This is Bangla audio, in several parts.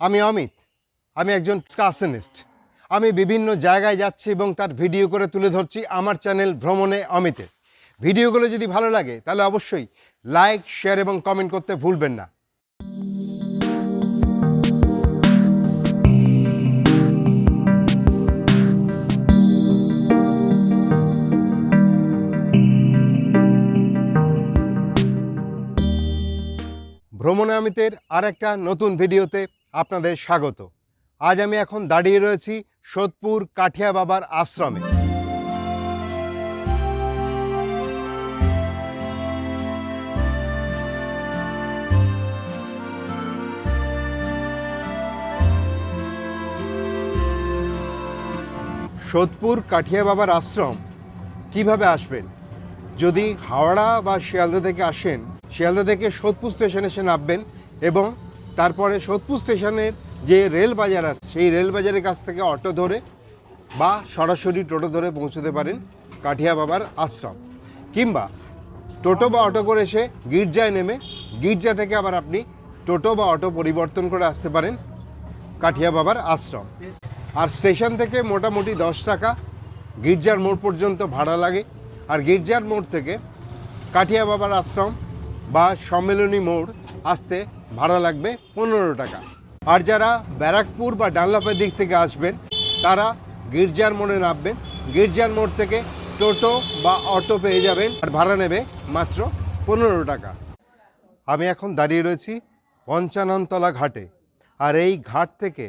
আমি অমিত। আমি একজন স্কাসনিস্ট আমি বিভিন্ন জায়গায় যাচ্ছি এবং তার ভিডিও করে তুলে ধরছি আমার চ্যানেল ভ্রমণে অমিতে ভিডিওগুলো যদি ভালো লাগে, তাহলে অবশ্যই লাইক শেয়ার এবং কমেন্ট করতে ভুলবেন না। ভ্রমণে অমিতের আর একটা নতুন ভিডিওতে আপনাদের স্বাগত। আজ আমি এখন দাঁড়িয়ে রয়েছি সোদপুর কাঠিয়া বাবার আশ্রমে। সোদপুর কাঠিয়া বাবার আশ্রম কীভাবে আসবেন? যদি হাওড়া বা শিয়ালদা থেকে আসেন, শিয়ালদা থেকে সোদপুর স্টেশনে এসে নামবেন এবং তারপরে সোদপুর স্টেশনের যে রেল বাজার আছে, সেই রেল বাজারের কাছ থেকে অটো ধরে বা সরাসরি টোটো ধরে পৌঁছতে পারেন কাঠিয়া বাবার আশ্রম। কিংবা টোটো বা অটো করে এসে গির্জায় নেমে, গির্জা থেকে আবার আপনি টোটো বা অটো পরিবর্তন করে আসতে পারেন কাঠিয়া বাবার আশ্রম। আর স্টেশন থেকে মোটামুটি দশ টাকা গির্জার মোড় পর্যন্ত ভাড়া লাগে। আর গির্জার মোড় থেকে কাঠিয়া বাবার আশ্রম বা সম্মেলনী মোড় আসতে ভাড়া লাগবে পনেরো টাকা। আর যারা ব্যারাকপুর বা ডানলাপের দিক থেকে আসবেন, তারা গির্জার মোড়ে নামবেন। গির্জার মোড় থেকে টোটো বা অটো পেয়ে যাবেন আর ভাড়া নেবে মাত্র পনেরো টাকা। আমি এখন দাঁড়িয়ে রয়েছি পঞ্চাননতলা ঘাটে। আর এই ঘাট থেকে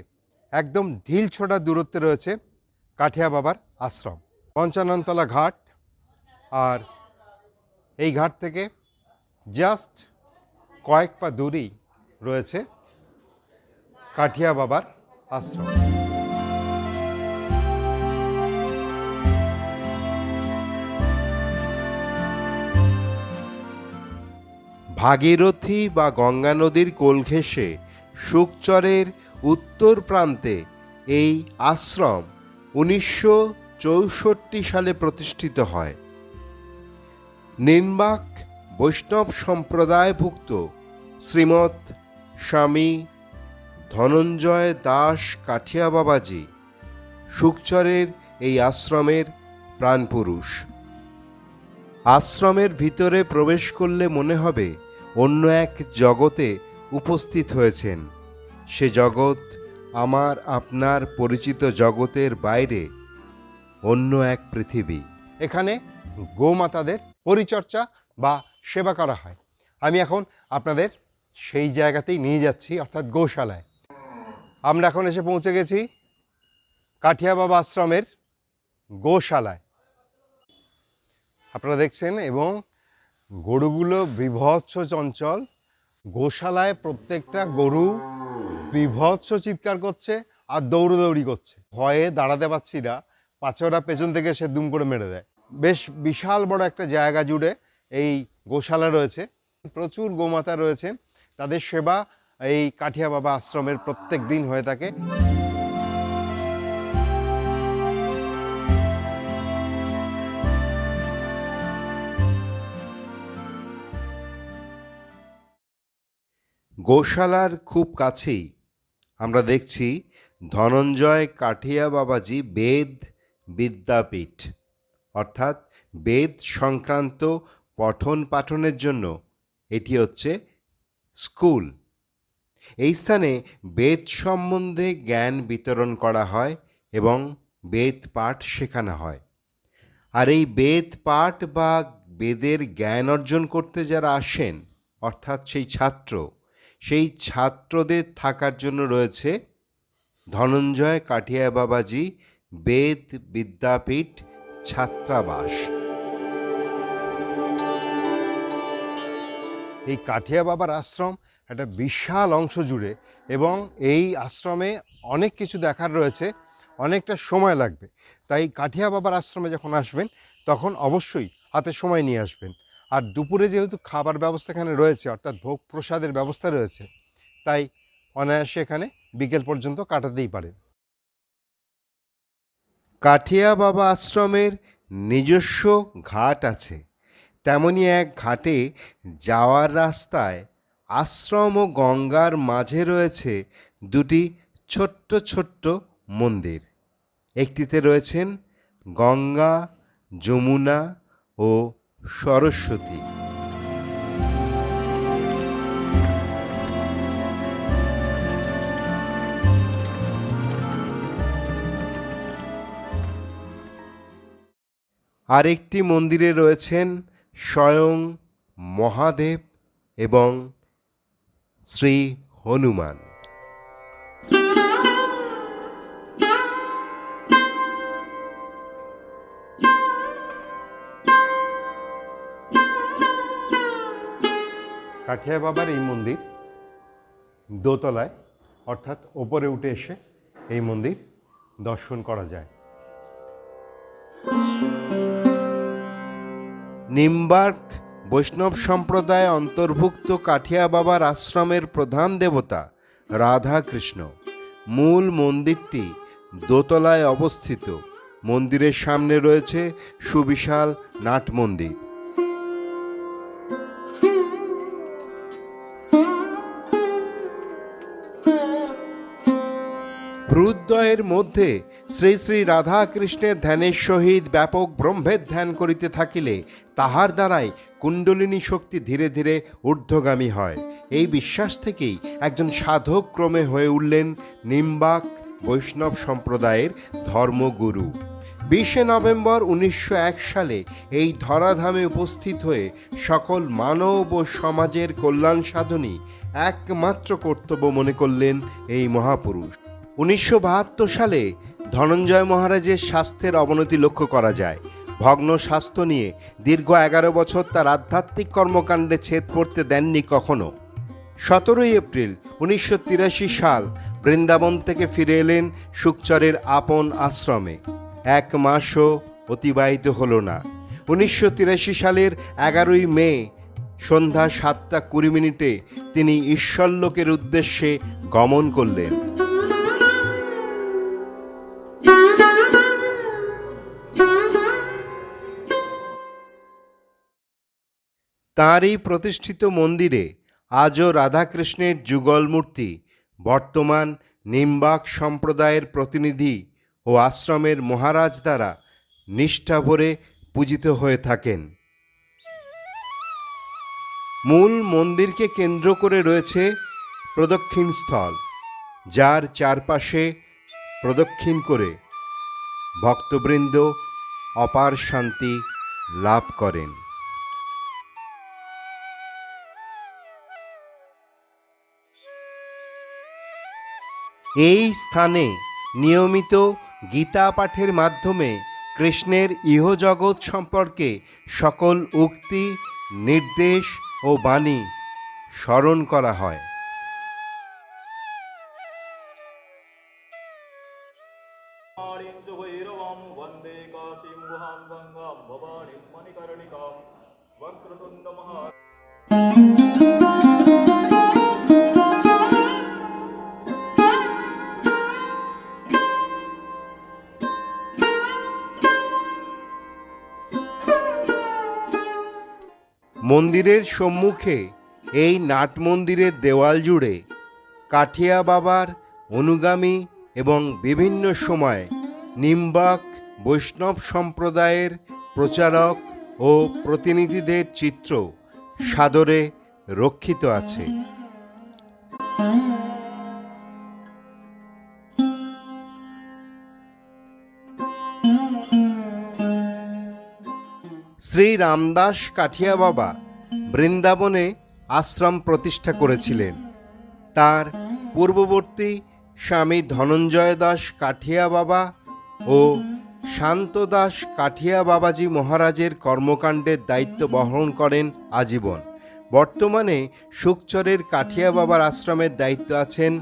একদম ঢিল ছোটা দূরত্বে রয়েছে কাঠিয়া বাবার আশ্রম। পঞ্চাননতলা ঘাট আর এই ঘাট থেকে জাস্ট কয়েক পা দূরেই রয়েছে কাঠিয়া বাবার আশ্রম। ভাগীরথী বা গঙ্গা নদীর কোল ঘেঁষে শুকচরের উত্তর প্রান্তে এই আশ্রম উনিশশো চৌষট্টি সালে প্রতিষ্ঠিত হয়। নির্বাক বৈষ্ণব সম্প্রদায়ভুক্ত শ্রীমৎ স্বামী, ধনঞ্জয় দাস কাঠিয়া বাবাজি শুকচরের এই আশ্রমের প্রাণপুরুষ। আশ্রমের ভিতরে প্রবেশ করলে মনে হবে অন্য এক জগতে উপস্থিত হয়েছেন। সে জগৎ আমার, আপনার পরিচিত জগতের বাইরে অন্য এক পৃথিবী। এখানে গোমাতাদের পরিচর্যা বা সেবা করা হয়। আমি এখন আপনাদের সেই জায়গাতেই নিয়ে যাচ্ছি, অর্থাৎ গোশালায়। আমরা এখন এসে পৌঁছে গেছি কাঠিয়া বাবা আশ্রমের গোশালায়। আপনারা দেখছেন এবং গরুগুলো বিভৎস চঞ্চল, গোশালায় প্রত্যেকটা গরু বিভৎস চিৎকার করছে আর দৌড়দৌড়ি করছে। ভয়ে দাঁড়াতে পারছি না পাঁচরা পেছন থেকে সে দুম করে মেরে দেয়। বেশ বিশাল বড় একটা জায়গা জুড়ে এই গোশালা রয়েছে। প্রচুর গোমাতা রয়েছেন তাদের সেবা এই কাঠিয়া বাবা আশ্রমের প্রত্যেক দিন হয়ে থাকে। গোশালার খুব কাছেই আমরা দেখছি ধনঞ্জয় কাঠিয়া বাবাজি বেদ বিদ্যাপীঠ, অর্থাৎ বেদ সংক্রান্ত পঠন পাঠনের জন্য। এটি হচ্ছে স্কুল। এই স্থানে বেদ সম্বন্ধে জ্ঞান বিতরণ করা হয় এবং বেদ পাঠ শেখানো হয়। আর এই বেদ পাঠ বা বেদের জ্ঞান অর্জন করতে যারা আসেন, অর্থাৎ সেই ছাত্র, সেই ছাত্রদের থাকার জন্য রয়েছে ধনঞ্জয় কাঠিয়া বাবাজি বেদ বিদ্যাপীঠ ছাত্রাবাস। এই কাঠিয়া বাবার আশ্রম একটা বিশাল অংশ জুড়ে এবং এই আশ্রমে অনেক কিছু দেখার রয়েছে, অনেকটা সময় লাগবে। তাই কাঠিয়া বাবার আশ্রমে যখন আসবেন, তখন অবশ্যই হাতে সময় নিয়ে আসবেন। আর দুপুরে যেহেতু খাবার ব্যবস্থা এখানে রয়েছে, অর্থাৎ ভোগ প্রসাদের ব্যবস্থা রয়েছে, তাই অনায়াসে এখানে বিকেল পর্যন্ত কাটাতেই পারেন। কাঠিয়া বাবা আশ্রমের নিজস্ব ঘাট আছে। তেমনি এক ঘাটে যাওয়ার রাস্তায় আশ্রম ও গঙ্গার মাঝে রয়েছে দুটি ছোট্ট ছোট্ট মন্দির। একটিতে রয়েছেন গঙ্গা, যমুনা ও সরস্বতী। আরেকটি মন্দিরে রয়েছেন স্বয়ং মহাদেব এবং শ্রী হনুমান। কাঠিয়া বাবার এই মন্দির দোতলায়, অর্থাৎ ওপরে উঠে এসে এই মন্দির দর্শন করা যায়। নিম্বার্ক বৈষ্ণব সম্প্রদায় অন্তর্ভুক্ত কাঠিয়া বাবার আশ্রমের প্রধান দেবতা রাধা কৃষ্ণ মূল মন্দিরটি দোতলায় অবস্থিত। মন্দিরের সামনে রয়েছে সুবিশাল নাট মন্দির। হৃদয়ের মধ্যে শ্রী শ্রী রাধা কৃষ্ণের ধ্যানের সহিত ব্যাপক ব্রহ্মের ধ্যান করিতে থাকিলে তাহার দ্বারাই কুণ্ডলিনী শক্তি ধীরে ধীরে ঊর্ধ্বগামী হয়। এই বিশ্বাস থেকেই একজন সাধক ক্রমে হয়ে উঠলেন নিম্বাক বৈষ্ণব সম্প্রদায়ের ধর্মগুরু। বিশে নভেম্বর উনিশশো এক সালে এই ধরাধামে উপস্থিত হয়ে সকল মানব ও সমাজের কল্যাণ সাধনই একমাত্র কর্তব্য মনে করলেন এই মহাপুরুষ। উনিশশো বাহাত্তর সালে ধনঞ্জয় মহারাজের স্বাস্থ্যের অবনতি লক্ষ্য করা যায়। ভগ্ন স্বাস্থ্য নিয়ে দীর্ঘ এগারো বছর তার আধ্যাত্মিক কর্মকাণ্ডে ছেদ পড়তে দেননি কখনো। সতেরোই এপ্রিল উনিশশো তিরাশি সাল বৃন্দাবন থেকে ফিরে এলেন সুকচরের আপন আশ্রমে। এক মাসও অতিবাহিত হল না। উনিশশো তিরাশি সালের এগারোই মে সন্ধ্যা সাতটা কুড়ি মিনিটে তিনি ঈশ্বরলোকের উদ্দেশ্যে গমন করলেন। তাঁরই প্রতিষ্ঠিত মন্দিরে আজও রাধাকৃষ্ণের যুগল মূর্তি বর্তমান নিম্বাক সম্প্রদায়ের প্রতিনিধি ও আশ্রমের মহারাজ দ্বারা নিষ্ঠা ভরে পূজিত হয়ে থাকেন। মূল মন্দিরকে কেন্দ্র করে রয়েছে প্রদক্ষিণ স্থল, যার চারপাশে প্রদক্ষিণ করে ভক্তবৃন্দ অপার শান্তি লাভ করেন। এই স্থানে নিয়মিত গীতা পাঠের মাধ্যমে কৃষ্ণের ইহজগৎ সম্পর্কে সকল উক্তি নির্দেশ ও বাণী স্মরণ করা হয় वाणीं च भैरवां वन्दे काशीं गुहां गङ्गां भवानीं मणिकर्णिकां वक्रतुण्डमहा মন্দিরের সম্মুখে, এই নাট মন্দিরের দেওয়াল জুড়ে কাঠিয়া বাবার অনুগামী এবং বিভিন্ন সময় নিম্বাক, বৈষ্ণব সম্প্রদায়ের প্রচারক ও প্রতিনিধিদের চিত্র সাদরে রক্ষিত আছে। শ্রী রামদাস কাঠিয়া বাবা বৃন্দাবনে আশ্রম প্রতিষ্ঠা করেছিলেন। তার পূর্ববর্তী স্বামী ধনঞ্জয় দাস কাঠিয়া বাবা ও শান্ত দাস কাঠিয়া বাবাজি মহারাজের কর্মকাণ্ডের দায়িত্ব বহন করেন আজীবন। বর্তমানে সুকচরের কাঠিয়া বাবার আশ্রমের দায়িত্ব আছেন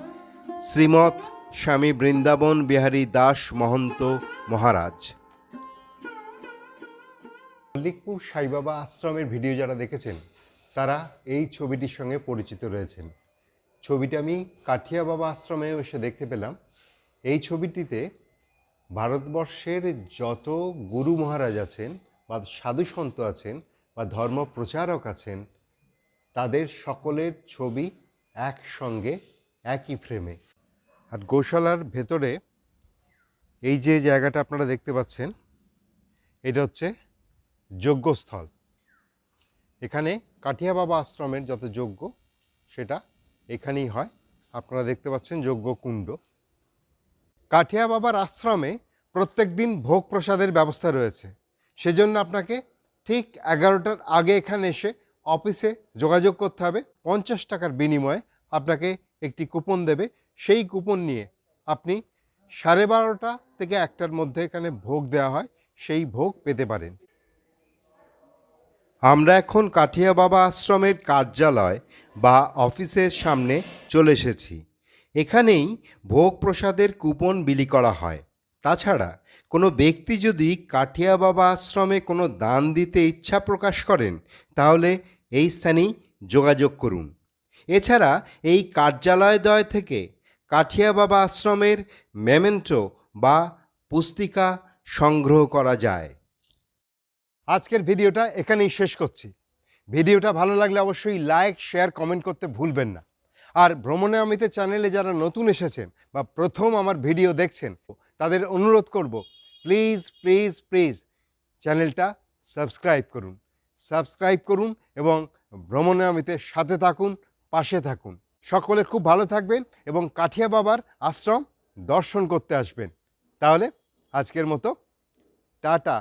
শ্রীমৎ স্বামী বৃন্দাবন বিহারী দাস মহন্ত মহারাজ। মল্লিকপুর সাইবাবা আশ্রমের ভিডিও যারা দেখেছেন তারা এই ছবিটির সঙ্গে পরিচিত রয়েছেন। ছবিটা আমি কাঠিয়া বাবা আশ্রমে এসে দেখতে পেলাম। এই ছবিটিতে ভারতবর্ষের যত গুরু মহারাজ আছেন বা সাধু সন্ত আছেন বা ধর্ম প্রচারক আছেন, তাদের সকলের ছবি একসঙ্গে, একই ফ্রেমে। আর গোশালার ভেতরে এই যে জায়গাটা আপনারা দেখতে পাচ্ছেন, এটা হচ্ছে যজ্ঞস্থল। এখানে কাঠিয়া বাবা আশ্রমের যত যজ্ঞ, সেটা এখানেই হয়। আপনারা দেখতে পাচ্ছেন যজ্ঞ কুণ্ড। কাঠিয়া বাবার আশ্রমে প্রত্যেক দিন ভোগ প্রসাদের ব্যবস্থা রয়েছে। সেজন্য আপনাকে ঠিক এগারোটার আগে এখানে এসে অফিসে যোগাযোগ করতে হবে। পঞ্চাশ টাকার বিনিময়ে আপনাকে একটি কুপন দেবে। সেই কুপন নিয়ে আপনি সাড়ে বারোটা থেকে একটার মধ্যে এখানে ভোগ দেওয়া হয়। সেই ভোগ পেতে পারেন। আমরা এখন কাঠিয়া বাবা আশ্রমের কার্যালয় বা অফিসের সামনে চলে এসেছি। এখানেই ভোগ প্রসাদের কুপন বিলি করা হয়। তাছাড়া কোনো ব্যক্তি যদি কাঠিয়া বাবা আশ্রমে কোনো দান দিতে ইচ্ছা প্রকাশ করেন, তাহলে এই স্থানেই যোগাযোগ করুন। এছাড়া এই কার্যালয়দ্বয় থেকে কাঠিয়া বাবা আশ্রমের মেমেন্টো বা পুস্তিকা সংগ্রহ করা যায়। আজকের ভিডিওটা এখানেই শেষ করছি। ভিডিওটা ভালো লাগলে অবশ্যই লাইক, শেয়ার, কমেন্ট করতে ভুলবেন না। আর ভ্রমণে অমিতে চ্যানেলে যারা নতুন এসেছেন বা প্রথম আমার ভিডিও দেখছেন, তাদের অনুরোধ করব প্লিজ প্লিজ প্লিজ চ্যানেলটা সাবস্ক্রাইব করুন। সাবস্ক্রাইব করুন এবং ভ্রমণে অমিতে সাথে থাকুন, পাশে থাকুন। সকলে খুব ভালো থাকবেন এবং কাঠিয়া বাবার আশ্রম দর্শন করতে আসবেন। তাহলে আজকের মতো, টাটা।